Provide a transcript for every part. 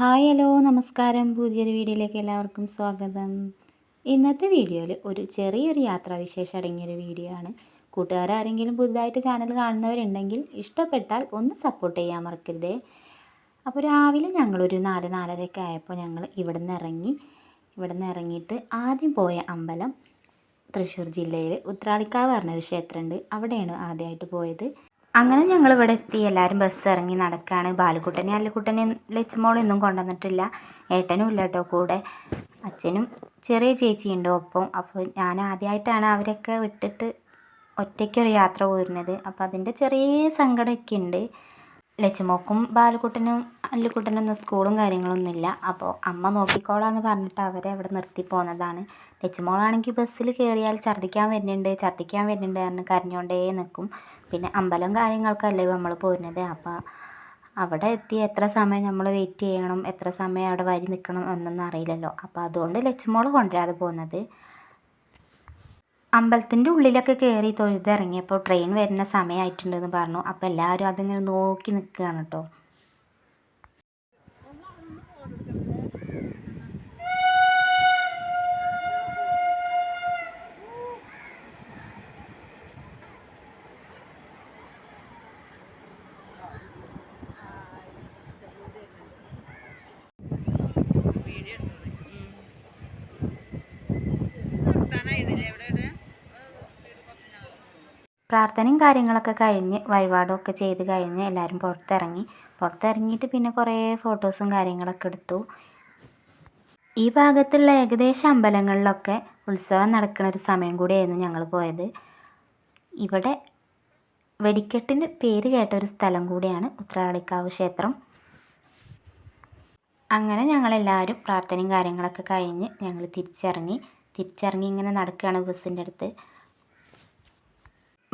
Hi hello നമസ്കാരം. പുതിയൊരു വീഡിയോയിലേക്ക് എല്ലാവർക്കും സ്വാഗതം. ഇന്നത്തെ വീഡിയോയിൽ ഒരു ചെറിയൊരു യാത്രാവിശേഷം അടങ്ങിയൊരു വീഡിയോ ആണ്. കൂട്ടുകാരാരെങ്കിലും പുതുതായിട്ട് ചാനൽ കാണുന്നവരുണ്ടെങ്കിൽ ഇഷ്ടപ്പെട്ടാൽ ഒന്ന് സപ്പോർട്ട് ചെയ്യാൻ മറക്കരുതേ. അപ്പോൾ രാവിലെ ഞങ്ങളൊരു നാല് നാലരയൊക്കെ ആയപ്പോൾ ഞങ്ങൾ ഇവിടെ നിന്ന് ഇറങ്ങി. ഇവിടെ നിന്ന് ഇറങ്ങിയിട്ട് ആദ്യം പോയ അമ്പലം തൃശ്ശൂർ ജില്ലയിൽ ഉത്രാളിക്കാവ് പറഞ്ഞൊരു ക്ഷേത്രമുണ്ട്. അവിടെയാണ് ആദ്യമായിട്ട് പോയത്. അങ്ങനെ ഞങ്ങൾ ഇവിടെ എത്തി. എല്ലാവരും ബസ് ഇറങ്ങി നടക്കുകയാണ് ബാലുക്കുട്ടനെ അല്ലുക്കുട്ടനെ ഒന്നും കൊണ്ടുവന്നിട്ടില്ല. ഏട്ടനും ഇല്ല കേട്ടോ കൂടെ. അച്ഛനും ചെറിയ ചേച്ചിയുണ്ട് ഒപ്പം. അപ്പോൾ ഞാൻ ആദ്യമായിട്ടാണ് അവരൊക്കെ വിട്ടിട്ട് ഒറ്റയ്ക്കൊരു യാത്ര പോരുന്നത് അപ്പോൾ അതിന്റെ ചെറിയ സങ്കടമൊക്കെ ഉണ്ട്. ലച്ചുമോക്കും ബാലുക്കുട്ടനും അല്ലുക്കുട്ടനൊന്നും സ്കൂളും കാര്യങ്ങളൊന്നും ഇല്ല. അപ്പോൾ അമ്മ നോക്കിക്കോളാന്ന് പറഞ്ഞിട്ട് അവരെ അവിടെ നിർത്തി പോകുന്നതാണ് ലച്ചുമോളാണെങ്കിൽ ബസ്സിൽ കയറിയാൽ ഛർദ്ദിക്കാൻ വരുന്നുണ്ട് ഛർദ്ദിക്കാൻ വരുന്നുണ്ട് പറഞ്ഞ് കരഞ്ഞുകൊണ്ടേ നിൽക്കും പിന്നെ അമ്പലം കാര്യങ്ങൾക്കല്ലേ നമ്മൾ പോരുന്നത്? അപ്പോൾ അവിടെ എത്തി എത്ര സമയം നമ്മൾ വെയിറ്റ് ചെയ്യണം? എത്ര സമയം അവിടെ വരി നിൽക്കണം എന്നൊന്നും അറിയില്ലല്ലോ. അപ്പോൾ അതുകൊണ്ട് ലച്ചുമോൾ കൊണ്ടുവരാതെ പോകുന്നത്. അമ്പലത്തിന്റെ ഉള്ളിലൊക്കെ കയറി തൊഴുതിറങ്ങിയപ്പോൾ ട്രെയിൻ വരുന്ന സമയമായിട്ടുണ്ടെന്ന് പറഞ്ഞു. അപ്പോൾ എല്ലാവരും അതിങ്ങനെ നോക്കി നിൽക്കുകയാണ് കേട്ടോ പ്രാർത്ഥനയും കാര്യങ്ങളൊക്കെ കഴിഞ്ഞ് വഴിപാടൊക്കെ ചെയ്ത് കഴിഞ്ഞ് എല്ലാവരും പുറത്തിറങ്ങി. പുറത്തിറങ്ങിയിട്ട് പിന്നെ കുറേ ഫോട്ടോസും കാര്യങ്ങളൊക്കെ എടുത്തു. ഈ ഭാഗത്തുള്ള ഏകദേശം അമ്പലങ്ങളിലൊക്കെ ഉത്സവം നടക്കുന്ന ഒരു സമയം കൂടിയായിരുന്നു ഞങ്ങൾ പോയത്. ഇവിടെ വെടിക്കെട്ടിന് പേര് കേട്ട ഒരു സ്ഥലം കൂടിയാണ് ഉത്രാളിക്കാവ് ക്ഷേത്രം. അങ്ങനെ ഞങ്ങളെല്ലാവരും പ്രാർത്ഥനയും കാര്യങ്ങളൊക്കെ കഴിഞ്ഞ് ഞങ്ങൾ തിരിച്ചിറങ്ങി. തിരിച്ചിറങ്ങി ഇങ്ങനെ നടക്കുകയാണ് ബസ്സിന്റെ അടുത്ത്.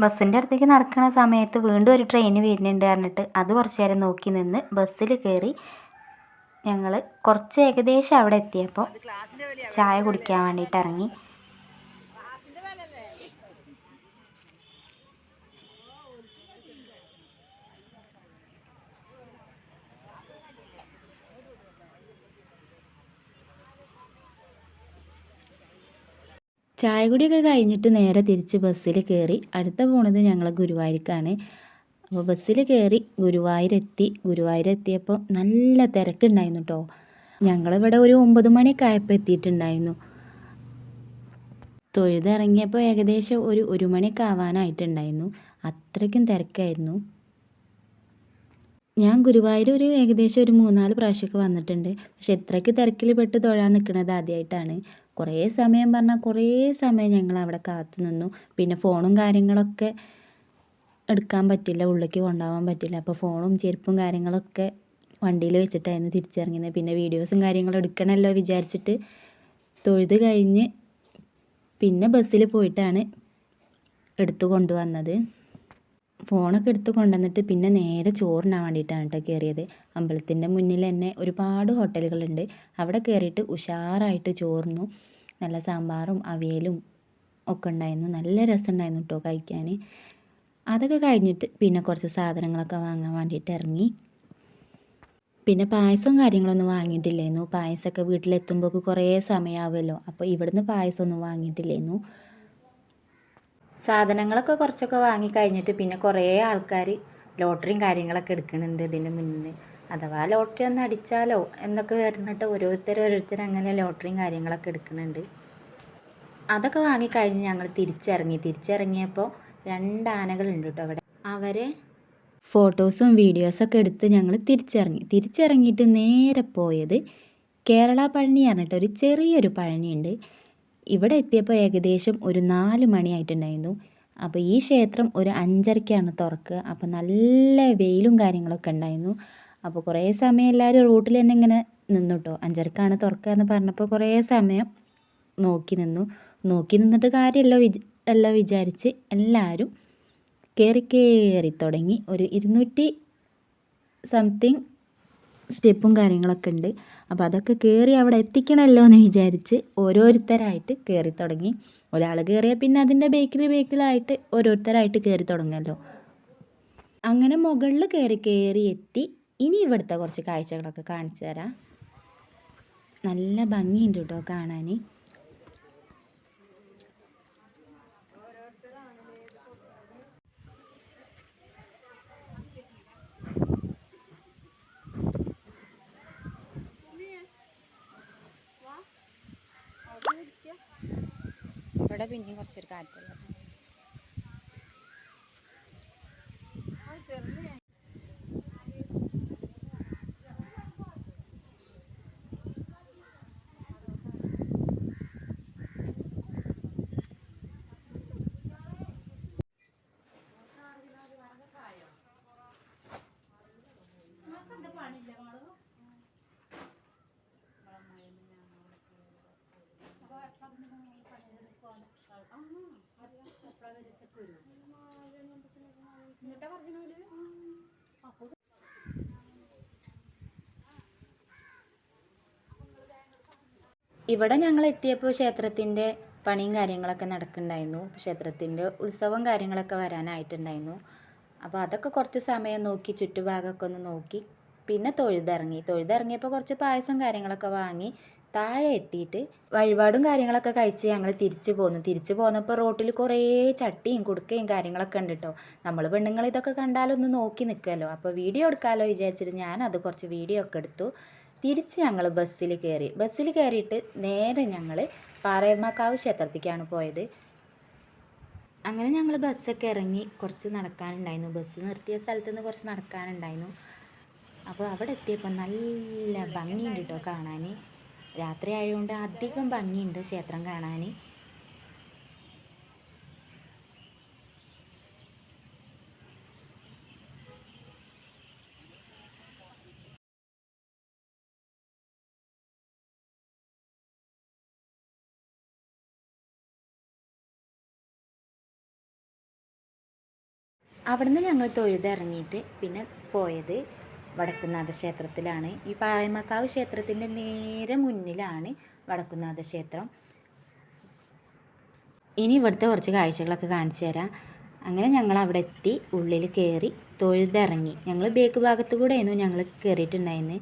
ബസ്സിന്റെ അടുത്തേക്ക് നടക്കുന്ന സമയത്ത് വീണ്ടും ഒരു ട്രെയിൻ വരുന്നുണ്ട് പറഞ്ഞിട്ട് അത് കുറച്ച് നേരം നോക്കി നിന്ന് ബസ്സിൽ കയറി ഞങ്ങൾ കുറച്ച് ഏകദേശം അവിടെ എത്തിയപ്പോൾ ചായ കുടിക്കാൻ വേണ്ടിയിട്ട് ഇറങ്ങി. ചായ കുടിയൊക്കെ കഴിഞ്ഞിട്ട് നേരെ തിരിച്ച് ബസ്സിൽ കയറി അടുത്ത പോണത് ഞങ്ങൾ ഗുരുവായൂർക്കാണ്. അപ്പോൾ ബസ്സിൽ കയറി ഗുരുവായൂരെത്തി. ഗുരുവായൂരെത്തിയപ്പോൾ നല്ല തിരക്കുണ്ടായിരുന്നു കേട്ടോ ഞങ്ങളിവിടെ ഒരു ഒമ്പത് മണിയൊക്കെ ആയപ്പോൾ എത്തിയിട്ടുണ്ടായിരുന്നു. തൊഴുതിറങ്ങിയപ്പോൾ ഏകദേശം ഒരു ഒരു മണിയൊക്കെ ആവാനായിട്ടുണ്ടായിരുന്നു. അത്രയ്ക്കും തിരക്കായിരുന്നു. ഞാൻ ഗുരുവായൂർ ഒരു ഏകദേശം ഒരു മൂന്നാൽ പ്രാവശ്യമൊക്കെ വന്നിട്ടുണ്ട്. പക്ഷെ ഇത്രയ്ക്ക് തിരക്കിൽ പെട്ട് തൊഴാൻ നിൽക്കുന്നത് ആദ്യമായിട്ടാണ് കുറേ സമയം പറഞ്ഞാൽ കുറേ സമയം ഞങ്ങൾ അവിടെ കാത്തു നിന്നു. പിന്നെ ഫോണും കാര്യങ്ങളൊക്കെ എടുക്കാൻ പറ്റില്ല ഉള്ളിലേക്ക് കൊണ്ടുപോകാൻ പറ്റില്ല. അപ്പോൾ ഫോണും ചെരുപ്പും കാര്യങ്ങളൊക്കെ വണ്ടിയിൽ വെച്ചിട്ടായിരുന്നു തിരിച്ചിറങ്ങിയത് പിന്നെ വീഡിയോസും കാര്യങ്ങളും എടുക്കണമല്ലോ വിചാരിച്ചിട്ട് തൊഴുത് കഴിഞ്ഞ് പിന്നെ ബസ്സിൽ പോയിട്ടാണ് എടുത്തു കൊണ്ടുവന്നത്. ഫോണൊക്കെ എടുത്ത് കൊണ്ടുവന്നിട്ട് പിന്നെ നേരെ ചോറിനാൻ വേണ്ടിയിട്ടാണ് കേട്ടോ കയറിയത് അമ്പലത്തിന്റെ മുന്നിൽ തന്നെ ഒരുപാട് ഹോട്ടലുകളുണ്ട്. അവിടെ കയറിയിട്ട് ഉഷാറായിട്ട് ചോറിനു നല്ല സാമ്പാറും അവിയലും ഒക്കെ ഉണ്ടായിരുന്നു. നല്ല രസമുണ്ടായിരുന്നു കേട്ടോ കഴിക്കാൻ. അതൊക്കെ കഴിഞ്ഞിട്ട് പിന്നെ കുറച്ച് സാധനങ്ങളൊക്കെ വാങ്ങാൻ വേണ്ടിയിട്ട് ഇറങ്ങി. പിന്നെ പായസവും കാര്യങ്ങളൊന്നും വാങ്ങിയിട്ടില്ലായിരുന്നു പായസമൊക്കെ വീട്ടിലെത്തുമ്പോൾ കുറേ സമയമാവുമല്ലോ. അപ്പോൾ ഇവിടുന്ന് പായസമൊന്നും വാങ്ങിയിട്ടില്ലായിരുന്നു സാധനങ്ങളൊക്കെ കുറച്ചൊക്കെ വാങ്ങി കഴിഞ്ഞിട്ട് പിന്നെ കുറേ ആൾക്കാർ ലോട്ടറിയും കാര്യങ്ങളൊക്കെ എടുക്കുന്നുണ്ട് ഇതിന് മുന്നിൽ അഥവാ ലോട്ടറി ഒന്ന് അടിച്ചാലോ എന്നൊക്കെ വരുന്നിട്ട് ഓരോരുത്തർ ഓരോരുത്തർ അങ്ങനെ ലോട്ടറിയും കാര്യങ്ങളൊക്കെ എടുക്കുന്നുണ്ട്. അതൊക്കെ വാങ്ങിക്കഴിഞ്ഞ് ഞങ്ങൾ തിരിച്ചിറങ്ങി. തിരിച്ചിറങ്ങിയപ്പോൾ രണ്ട് ആനകളുണ്ട് കേട്ടോ അവിടെ. അവരെ ഫോട്ടോസും വീഡിയോസൊക്കെ എടുത്ത് ഞങ്ങൾ തിരിച്ചിറങ്ങി. തിരിച്ചിറങ്ങിയിട്ട് നേരെ പോയത് കേരള പഴനി പറഞ്ഞിട്ട് ഒരു ചെറിയൊരു പഴനിയുണ്ട്. ഇവിടെ എത്തിയപ്പോൾ ഏകദേശം ഒരു നാല് മണിയായിട്ടുണ്ടായിരുന്നു. അപ്പോൾ ഈ ക്ഷേത്രം ഒരു അഞ്ചരയ്ക്കാണ് തുറക്കുക. അപ്പോൾ നല്ല വെയിലും കാര്യങ്ങളൊക്കെ ഉണ്ടായിരുന്നു. അപ്പോൾ കുറേ സമയം എല്ലാവരും റൂട്ടിൽ തന്നെ ഇങ്ങനെ നിന്നു കേട്ടോ. അഞ്ചരക്കാണ് തുറക്കുക എന്ന് പറഞ്ഞപ്പോൾ കുറേ സമയം നോക്കി നിന്നു. നോക്കി നിന്നിട്ട് കാര്യമല്ലോ. വിച എല്ലാം വിചാരിച്ച് എല്ലാവരും കയറി കയറി തുടങ്ങി. ഒരു ഇരുന്നൂറ്റി സംതിങ് സ്റ്റെപ്പും കാര്യങ്ങളൊക്കെ ഉണ്ട്. അപ്പോൾ അതൊക്കെ കയറി അവിടെ എത്തിക്കണമല്ലോ എന്ന് വിചാരിച്ച് ഓരോരുത്തരായിട്ട് കയറി തുടങ്ങി. ഒരാൾ കയറിയാൽ പിന്നെ അതിന്റെ ബേക്കിൽ ബേക്കിലായിട്ട് ഓരോരുത്തരായിട്ട് കയറി തുടങ്ങുമല്ലോ അങ്ങനെ മുകളിൽ കയറി കയറി എത്തി. ഇനി ഇവിടുത്തെ കുറച്ച് കാഴ്ചകളൊക്കെ കാണിച്ചു തരാം. നല്ല ഭംഗിയുണ്ട് കേട്ടോ കാണാൻ ഇവിടെ പിന്നെയും കുറച്ചൊരു കാറ്റുള്ള. ഇവിടെ ഞങ്ങൾ എത്തിയപ്പോൾ ക്ഷേത്രത്തിന്റെ പണിയും കാര്യങ്ങളൊക്കെ നടക്കുന്നുണ്ടായിരുന്നു. ക്ഷേത്രത്തിന്റെ ഉത്സവം കാര്യങ്ങളൊക്കെ വരാനായിട്ടുണ്ടായിരുന്നു. അപ്പോൾ അതൊക്കെ കുറച്ച് സമയം നോക്കി ചുറ്റുഭാഗമൊക്കെ ഒന്ന് നോക്കി പിന്നെ തൊഴുതിറങ്ങി. തൊഴുതിറങ്ങിയപ്പോൾ കുറച്ച് പായസം കാര്യങ്ങളൊക്കെ വാങ്ങി താഴെ എത്തിയിട്ട് വഴിപാടും കാര്യങ്ങളൊക്കെ കഴിച്ച് ഞങ്ങൾ തിരിച്ചു പോന്നു. തിരിച്ചു പോന്നപ്പോൾ റോട്ടിൽ കുറേ ചട്ടിയും കുടുക്കയും കാര്യങ്ങളൊക്കെ ഉണ്ട് കേട്ടോ നമ്മൾ പെണ്ണുങ്ങൾ ഇതൊക്കെ കണ്ടാലൊന്ന് നോക്കി നിൽക്കുമല്ലോ അപ്പോൾ വീഡിയോ എടുക്കാമല്ലോ വിചാരിച്ചിട്ട് ഞാനത് കുറച്ച് വീഡിയോ ഒക്കെ എടുത്തു. തിരിച്ച് ഞങ്ങൾ ബസ്സിൽ കയറി. ബസ്സിൽ കയറിയിട്ട് നേരെ ഞങ്ങൾ പാറയമ്മക്കാവ് ക്ഷേത്രത്തിലേക്കാണ് പോയത്. അങ്ങനെ ഞങ്ങൾ ബസ്സൊക്കെ ഇറങ്ങി കുറച്ച് നടക്കാനുണ്ടായിരുന്നു. ബസ് നിർത്തിയ സ്ഥലത്ത് നിന്ന് കുറച്ച് നടക്കാനുണ്ടായിരുന്നു. അപ്പോൾ അവിടെ എത്തിയപ്പോൾ നല്ല ഭംഗിയുണ്ട് കേട്ടോ കാണാൻ രാത്രി ആയതുകൊണ്ട് അധികം ഭംഗിയുണ്ട് ക്ഷേത്രം കാണാൻ അവിടുന്ന് ഞങ്ങൾ തൊഴുതിറങ്ങിയിട്ട് പിന്നെ പോയത് വടക്കുന്നാഥ ക്ഷേത്രത്തിലാണ് ഈ പാറയമക്കാവ് ക്ഷേത്രത്തിന്റെ നേരെ മുന്നിലാണ് വടക്കുന്നാഥ ക്ഷേത്രം ഇനി ഇവിടുത്തെ കുറച്ച് കാഴ്ചകളൊക്കെ കാണിച്ചു തരാം. അങ്ങനെ ഞങ്ങൾ അവിടെ എത്തി ഉള്ളിൽ കയറി തൊഴുതിറങ്ങി. ഞങ്ങൾ ബേക്ക് ഭാഗത്ത് കൂടെ ആയിരുന്നു ഞങ്ങൾ കയറിയിട്ടുണ്ടായിരുന്നത്.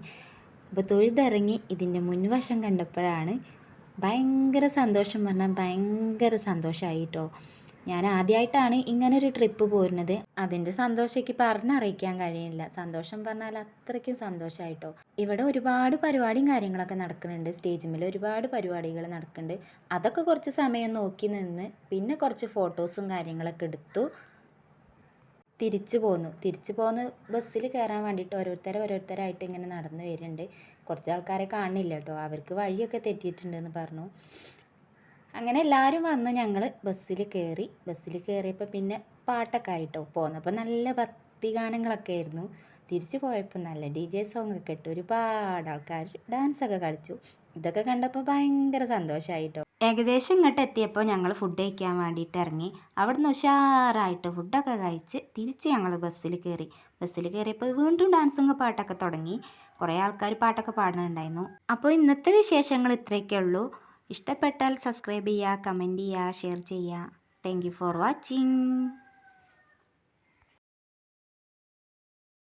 അപ്പോൾ തൊഴുതിറങ്ങി ഇതിന്റെ മുൻവശം കണ്ടപ്പോഴാണ് ഭയങ്കര സന്തോഷം. പറഞ്ഞാൽ ഭയങ്കര സന്തോഷമായി കേട്ടോ. ഞാൻ ആദ്യമായിട്ടാണ് ഒരു ട്രിപ്പ് പോരുന്നത്. അതിന്റെ സന്തോഷം എനിക്ക് പറഞ്ഞറിയിക്കാൻ കഴിയില്ല സന്തോഷം പറഞ്ഞാൽ അത്രയ്ക്കും സന്തോഷമായിട്ടോ ഇവിടെ ഒരുപാട് പരിപാടിയും കാര്യങ്ങളൊക്കെ നടക്കുന്നുണ്ട്. സ്റ്റേജിൽ ഒരുപാട് പരിപാടികൾ നടക്കുന്നുണ്ട്. അതൊക്കെ കുറച്ച് സമയം നോക്കി നിന്ന് പിന്നെ കുറച്ച് ഫോട്ടോസും കാര്യങ്ങളൊക്കെ എടുത്തു തിരിച്ചു പോന്നു. തിരിച്ചു പോന്ന് ബസ്സിൽ കയറാൻ വേണ്ടിയിട്ട് ഓരോരുത്തരെ ഓരോരുത്തരായിട്ട് ഇങ്ങനെ നടന്നു വരുന്നുണ്ട്. കുറച്ച് ആൾക്കാരെ കാണുന്നില്ല കേട്ടോ. അവർക്ക് വഴിയൊക്കെ തെറ്റിയിട്ടുണ്ടെന്ന് പറഞ്ഞു. അങ്ങനെ എല്ലാവരും വന്ന് ഞങ്ങൾ ബസ്സിൽ കയറി ബസ്സിൽ കയറിയപ്പോൾ പിന്നെ പാട്ടൊക്കെ ആയിട്ടോ പോന്നപ്പോൾ നല്ല ഭക്തി ഗാനങ്ങളൊക്കെ ആയിരുന്നു. തിരിച്ചു പോയപ്പോൾ നല്ല ഡി ജെ സോങ് ഒക്കെ ഇട്ട് ഒരുപാട് ആൾക്കാർ ഡാൻസൊക്കെ കളിച്ചു. ഇതൊക്കെ കണ്ടപ്പോൾ ഭയങ്കര സന്തോഷമായിട്ടോ ഏകദേശം ഇങ്ങോട്ട് എത്തിയപ്പോൾ ഞങ്ങൾ ഫുഡ് കഴിക്കാൻ വേണ്ടിയിട്ട് ഇറങ്ങി. അവിടുന്ന് ഉഷാറായിട്ട് ഫുഡൊക്കെ കഴിച്ച് തിരിച്ച് ഞങ്ങൾ ബസ്സിൽ കയറി ബസ്സിൽ കയറിയപ്പോൾ വീണ്ടും ഡാൻസും പാട്ടൊക്കെ തുടങ്ങി. കുറേ ആൾക്കാർ പാട്ടൊക്കെ പാടുന്നുണ്ടായിരുന്നു. അപ്പോൾ ഇന്നത്തെ വിശേഷങ്ങൾ ഇത്രയൊക്കെ ഉള്ളൂ ഇഷ്ടപ്പെട്ടാൽ സബ്സ്ക്രൈബ് ചെയ്യുക കമന്റ് ചെയ്യുക ഷെയർ ചെയ്യുക. Thank for watching